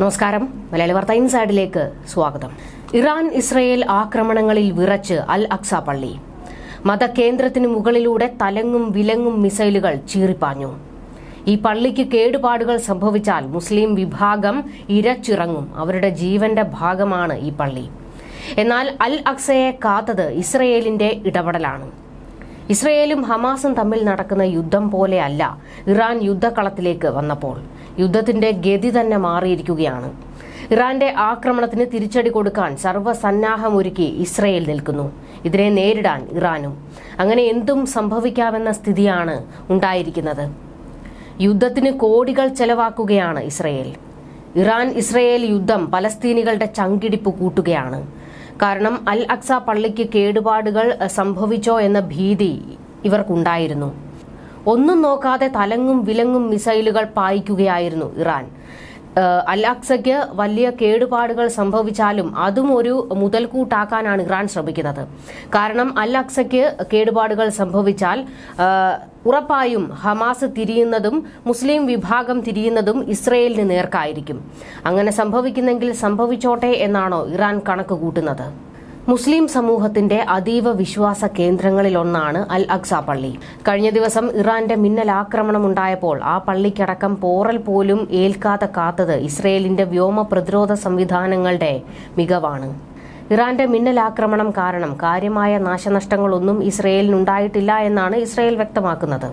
നമസ്കാരം. മലയാളി വാർത്ത ഇൻസൈഡിലേക്ക് സ്വാഗതം. ഇറാൻ ഇസ്രയേൽ ആക്രമണങ്ങളിൽ വിറച്ച് അൽ അക്സ പള്ളി. മതകേന്ദ്രത്തിന് മുകളിലൂടെ തലങ്ങും വിലങ്ങും മിസൈലുകൾ ചീറിപ്പാഞ്ഞു. ഈ പള്ളിക്ക് കേടുപാടുകൾ സംഭവിച്ചാൽ മുസ്ലിം വിഭാഗം ഇരച്ചിറങ്ങും. അവരുടെ ജീവന്റെ ഭാഗമാണ് ഈ പള്ളി. എന്നാൽ അൽ അക്സയെ കാത്തത് ഇസ്രയേലിന്റെ ഇടപെടലാണ്. ഇസ്രയേലും ഹമാസും തമ്മിൽ നടക്കുന്ന യുദ്ധം പോലെയല്ല ഇറാൻ യുദ്ധക്കളത്തിലേക്ക് വന്നപ്പോൾ. യുദ്ധത്തിന്റെ ഗതി തന്നെ മാറിയിരിക്കുകയാണ്. ഇറാന്റെ ആക്രമണത്തിന് തിരിച്ചടി കൊടുക്കാൻ സർവസന്നാഹമൊരുക്കി ഇസ്രയേൽ നിൽക്കുന്നു. ഇതിനെ നേരിടാൻ ഇറാനും. അങ്ങനെ എന്തും സംഭവിക്കാമെന്ന സ്ഥിതിയാണ് ഉണ്ടായിരിക്കുന്നത്. യുദ്ധത്തിന് കോടികൾ ചെലവാക്കുകയാണ് ഇസ്രയേൽ. ഇറാൻ ഇസ്രയേൽ യുദ്ധം പലസ്തീനികളുടെ ചങ്കിടിപ്പ് കൂട്ടുകയാണ്. കാരണം അൽ അക്സ പള്ളിക്ക് കേടുപാടുകൾ സംഭവിച്ചോ എന്ന ഭീതി ഇവർക്കുണ്ടായിരുന്നു. ഒന്നും നോക്കാതെ തലങ്ങും വിലങ്ങും മിസൈലുകൾ പായിക്കുകയായിരുന്നു ഇറാൻ. അലാക്സയ്ക്ക് വലിയ കേടുപാടുകൾ സംഭവിച്ചാലും അതും ഒരു മുതൽക്കൂട്ടാക്കാനാണ് ഇറാൻ ശ്രമിക്കുന്നത്. കാരണം അലാക്സയ്ക്ക് കേടുപാടുകൾ സംഭവിച്ചാൽ ഉറപ്പായും ഹമാസ് തിരിയുന്നതും മുസ്ലിം വിഭാഗം തിരിയുന്നതും ഇസ്രയേലിന് നേർക്കായിരിക്കും. അങ്ങനെ സംഭവിക്കുന്നെങ്കിൽ സംഭവിച്ചോട്ടെ എന്നാണോ ഇറാൻ കണക്ക് കൂട്ടുന്നത്? മുസ്ലിം സമൂഹത്തിന്റെ അതീവ വിശ്വാസ കേന്ദ്രങ്ങളിലൊന്നാണ് അൽ അക്സ പള്ളി. കഴിഞ്ഞ ദിവസം ഇറാന്റെ മിന്നൽ ആക്രമണമുണ്ടായപ്പോൾ ആ പള്ളിക്കടക്കം പോറൽ പോലും ഏൽക്കാതെ കാത്തത് ഇസ്രയേലിന്റെ വ്യോമ പ്രതിരോധ സംവിധാനങ്ങളുടെ മികവാണ്. ഇറാന്റെ മിന്നൽ ആക്രമണം കാരണം കാര്യമായ നാശനഷ്ടങ്ങളൊന്നും ഇസ്രയേലിനുണ്ടായിട്ടില്ല എന്നാണ് ഇസ്രയേൽ വ്യക്തമാക്കുന്നത്.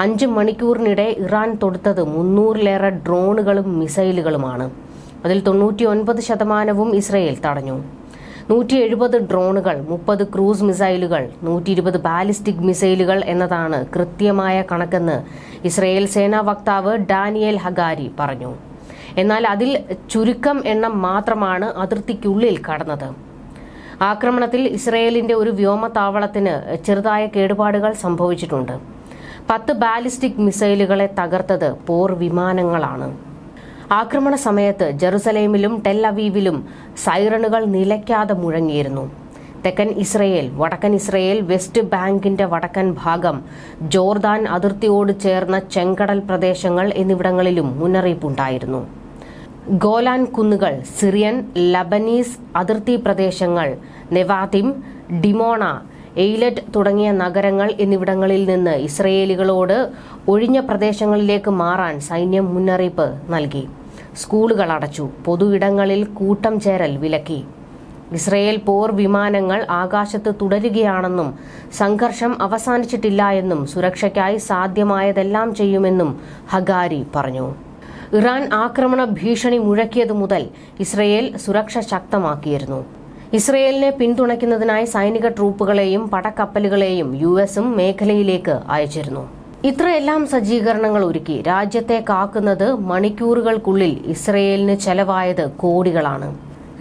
അഞ്ച് മണിക്കൂറിനിടെ ഇറാൻ തൊടുത്തത് മുന്നൂറിലേറെ ഡ്രോണുകളും മിസൈലുകളുമാണ്. അതിൽ തൊണ്ണൂറ്റിയൊൻപത് ശതമാനവും ഇസ്രയേൽ തടഞ്ഞു. നൂറ്റി എഴുപത് ഡ്രോണുകൾ മുപ്പത് ക്രൂസ് മിസൈലുകൾ നൂറ്റി ഇരുപത് ബാലിസ്റ്റിക് മിസൈലുകൾ എന്നതാണ് കൃത്യമായ കണക്കെന്ന് ഇസ്രയേൽ സേനാ വക്താവ് ഡാനിയേൽ ഹഗാരി പറഞ്ഞു. എന്നാൽ അതിൽ ചുരുക്കം എണ്ണം മാത്രമാണ് അതിർത്തിക്കുള്ളിൽ കടന്നത്. ആക്രമണത്തിൽ ഇസ്രയേലിന്റെ ഒരു വ്യോമതാവളത്തിന് ചെറുതായ കേടുപാടുകൾ സംഭവിച്ചിട്ടുണ്ട്. പത്ത് ബാലിസ്റ്റിക് മിസൈലുകളെ തകർത്തത് പോർ വിമാനങ്ങളാണ്. ആക്രമണ സമയത്ത് ജെറുസലേമിലും ടെൽ അവീവിലും സൈറണുകൾ നിലയ്ക്കാതെ മുഴങ്ങിയിരുന്നു. തെക്കൻ ഇസ്രയേൽ വടക്കൻ ഇസ്രയേൽ വെസ്റ്റ് ബാങ്കിന്റെ വടക്കൻ ഭാഗം ജോർദാൻ അതിർത്തിയോട് ചേർന്ന ചെങ്കടൽ പ്രദേശങ്ങൾ എന്നിവിടങ്ങളിലും മുന്നറിയിപ്പുണ്ടായിരുന്നു. ഗോലാൻ കുന്നുകൾ സിറിയൻ ലബനീസ് അതിർത്തി പ്രദേശങ്ങൾ നെവാതിം ഡിമോണ എയ്ലറ്റ് തുടങ്ങിയ നഗരങ്ങൾ എന്നിവിടങ്ങളിൽ നിന്ന് ഇസ്രയേലികളോട് ഒഴിഞ്ഞ പ്രദേശങ്ങളിലേക്ക് മാറാൻ സൈന്യം മുന്നറിയിപ്പ് നൽകി. സ്കൂളുകൾ അടച്ചു. പൊതു ഇടങ്ങളിൽ കൂട്ടം ചേരൽ വിലക്കി. ഇസ്രയേൽ പോർ വിമാനങ്ങൾ ആകാശത്ത് തുടരുകയാണെന്നും സംഘർഷം അവസാനിച്ചിട്ടില്ല എന്നും സുരക്ഷയ്ക്കായി സാധ്യമായതെല്ലാം ചെയ്യുമെന്നും ഹഗാരി പറഞ്ഞു. ഇറാൻ ആക്രമണ ഭീഷണി മുഴക്കിയതു മുതൽ ഇസ്രയേൽ സുരക്ഷ ശക്തമാക്കിയിരുന്നു. ഇസ്രയേലിനെ പിന്തുണയ്ക്കുന്നതിനായി സൈനിക ട്രൂപ്പുകളെയും പടക്കപ്പലുകളെയും യു എസും മേഖലയിലേക്ക് അയച്ചിരുന്നു. ഇത്രയെല്ലാം സജ്ജീകരണങ്ങൾ ഒരുക്കി രാജ്യത്തെ കാക്കുന്നത് മണിക്കൂറുകൾക്കുള്ളിൽ ഇസ്രയേലിന് ചെലവായത് കോടികളാണ്.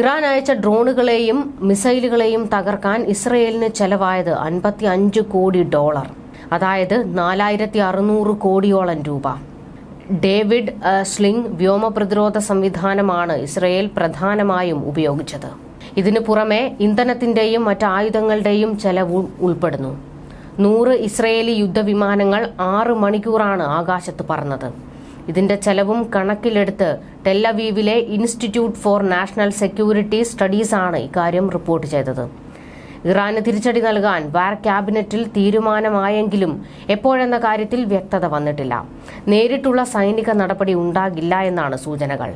ഇറാൻ അയച്ച ഡ്രോണുകളെയും മിസൈലുകളെയും തകർക്കാൻ ഇസ്രയേലിന് ചെലവായത് അൻപത്തി അഞ്ച് കോടി ഡോളർ അതായത് നാലായിരത്തി അറുന്നൂറ് കോടിയോളം രൂപ. ഡേവിഡ് സ്ലിംഗ് വ്യോമ പ്രതിരോധ സംവിധാനമാണ് ഇസ്രയേൽ പ്രധാനമായും ഉപയോഗിച്ചത്. ഇതിനു പുറമെ ഇന്ധനത്തിന്റെയും മറ്റ് ആയുധങ്ങളുടെയും ചെലവ് ഉൾപ്പെടുന്നു. നൂറ് ഇസ്രയേലി യുദ്ധവിമാനങ്ങൾ ആറ് മണിക്കൂറാണ് ആകാശത്ത് പറന്നത്. ഇതിന്റെ ചെലവും കണക്കിലെടുത്ത് ടെല്ലവീവിലെ institute for national security studies സ്റ്റഡീസാണ് ഇക്കാര്യം റിപ്പോർട്ട് ചെയ്തത്. ഇറാന് തിരിച്ചടി നൽകാൻ വാർ ക്യാബിനറ്റിൽ തീരുമാനമായെങ്കിലും എപ്പോഴെന്ന കാര്യത്തിൽ വ്യക്തത വന്നിട്ടില്ല. നേരിട്ടുള്ള സൈനിക നടപടി ഉണ്ടാകില്ല എന്നാണ് സൂചനകൾ.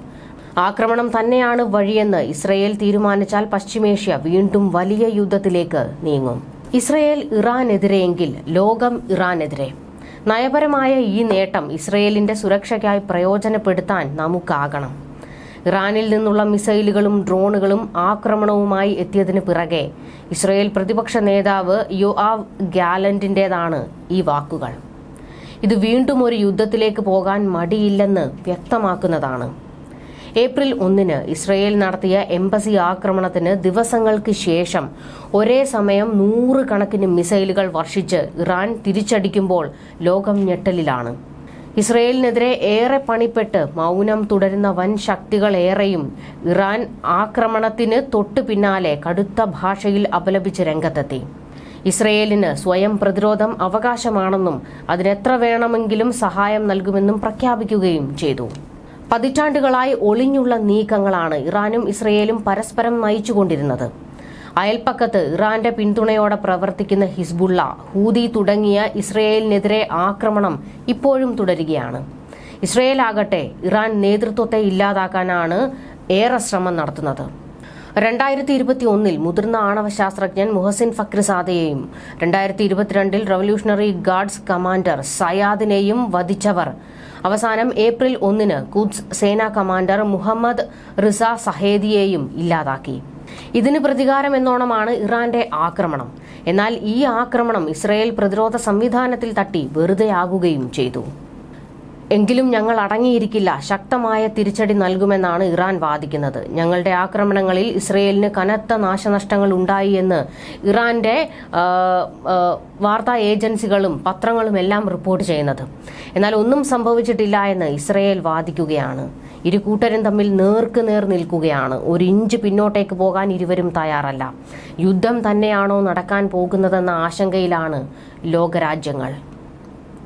ആക്രമണം തന്നെയാണ് വഴിയെന്ന് ഇസ്രയേൽ തീരുമാനിച്ചാൽ പശ്ചിമേഷ്യ വീണ്ടും വലിയ യുദ്ധത്തിലേക്ക് നീങ്ങും. ഇസ്രയേൽ ഇറാനെതിരെയെങ്കിൽ ലോകം ഇറാനെതിരെ. നയപരമായ ഈ നേട്ടം ഇസ്രയേലിന്റെ സുരക്ഷയ്ക്കായി പ്രയോജനപ്പെടുത്താൻ നമുക്കാകണം. ഇറാനിൽ നിന്നുള്ള മിസൈലുകളും ഡ്രോണുകളും ആക്രമണവുമായി എത്തിയതിന് പിറകെ ഇസ്രയേൽ പ്രതിപക്ഷ നേതാവ് യോആവ് ഗാലന്റിന്റേതാണ് ഈ വാക്കുകൾ. ഇത് വീണ്ടും ഒരു യുദ്ധത്തിലേക്ക് പോകാൻ മടിയില്ലെന്ന് വ്യക്തമാക്കുന്നതാണ്. ഏപ്രിൽ ഒന്നിന് ഇസ്രയേൽ നടത്തിയ എംബസി ആക്രമണത്തിന് ദിവസങ്ങൾക്ക് ശേഷം ഒരേ സമയം നൂറുകണക്കിന് മിസൈലുകൾ വർഷിച്ച് ഇറാൻ തിരിച്ചടിക്കുമ്പോൾ ലോകം ഞെട്ടലിലാണ്. ഇസ്രയേലിനെതിരെ ഏറെ പണിപ്പെട്ട് മൗനം തുടരുന്ന വൻ ശക്തികളേറെയും ഇറാൻ ആക്രമണത്തിന് തൊട്ടു പിന്നാലെ കടുത്ത ഭാഷയിൽ അപലപിച്ച് രംഗത്തെത്തി. ഇസ്രയേലിന് സ്വയം പ്രതിരോധം അവകാശമാണെന്നും അതിനെത്ര വേണമെങ്കിലും സഹായം നൽകുമെന്നും പ്രഖ്യാപിക്കുകയും ചെയ്തു. പതിറ്റാണ്ടുകളായി ഒളിഞ്ഞുള്ള നീക്കങ്ങളാണ് ഇറാനും ഇസ്രയേലും പരസ്പരം നയിച്ചുകൊണ്ടിരുന്നത്. അയൽപ്പക്കത്ത് ഇറാന്റെ പിന്തുണയോടെ പ്രവർത്തിക്കുന്ന ഹിസ്ബുള്ള ഹൂതി തുടങ്ങിയ ഇസ്രയേലിനെതിരെ ആക്രമണം ഇപ്പോഴും തുടരുകയാണ്. ഇസ്രയേൽ ആകട്ടെ ഇറാൻ നേതൃത്വത്തെ ഇല്ലാതാക്കാനാണ് ഏറെ ശ്രമം നടത്തുന്നത്. രണ്ടായിരത്തി ഇരുപത്തി ഒന്നിൽ മുതിർന്ന ആണവ ശാസ്ത്രജ്ഞൻ മുഹസിൻ ഫക്രിസാദയെയും രണ്ടായിരത്തി ഇരുപത്തിരണ്ടിൽ റവല്യൂഷണറി ഗാർഡ്സ് കമാൻഡർ സയാദിനെയും വധിച്ചവർ അവസാനം ഏപ്രിൽ ഒന്നിന് കുദ്സ് സേനാ കമാൻഡർ മുഹമ്മദ് റിസ സഹേദിയെയും ഇല്ലാതാക്കി. ഇതിന് പ്രതികാരം എന്നോണമാണ് ഇറാന്റെ ആക്രമണം. എന്നാൽ ഈ ആക്രമണം ഇസ്രയേൽ പ്രതിരോധ സംവിധാനത്തിൽ തട്ടി വെറുതെയാകുകയും ചെയ്തു. എങ്കിലും ഞങ്ങൾ അടങ്ങിയിരിക്കില്ല. ശക്തമായ തിരിച്ചടി നൽകുമെന്നാണ് ഇറാൻ വാദിക്കുന്നത്. ഞങ്ങളുടെ ആക്രമണങ്ങളിൽ ഇസ്രയേലിന് കനത്ത നാശനഷ്ടങ്ങൾ ഉണ്ടായി എന്ന് ഇറാന്റെ വാർത്താ ഏജൻസികളും പത്രങ്ങളും എല്ലാം റിപ്പോർട്ട് ചെയ്യുന്നത്. എന്നാൽ ഒന്നും സംഭവിച്ചിട്ടില്ല എന്ന് ഇസ്രയേൽ വാദിക്കുകയാണ്. ഇരു കൂട്ടരും തമ്മിൽ നേർക്ക് നേർ നിൽക്കുകയാണ്. ഒരു ഇഞ്ച് പിന്നോട്ടേക്ക് പോകാൻ ഇരുവരും തയ്യാറല്ല. യുദ്ധം തന്നെയാണോ നടക്കാൻ പോകുന്നതെന്ന ആശങ്കയിലാണ് ലോകരാജ്യങ്ങൾ.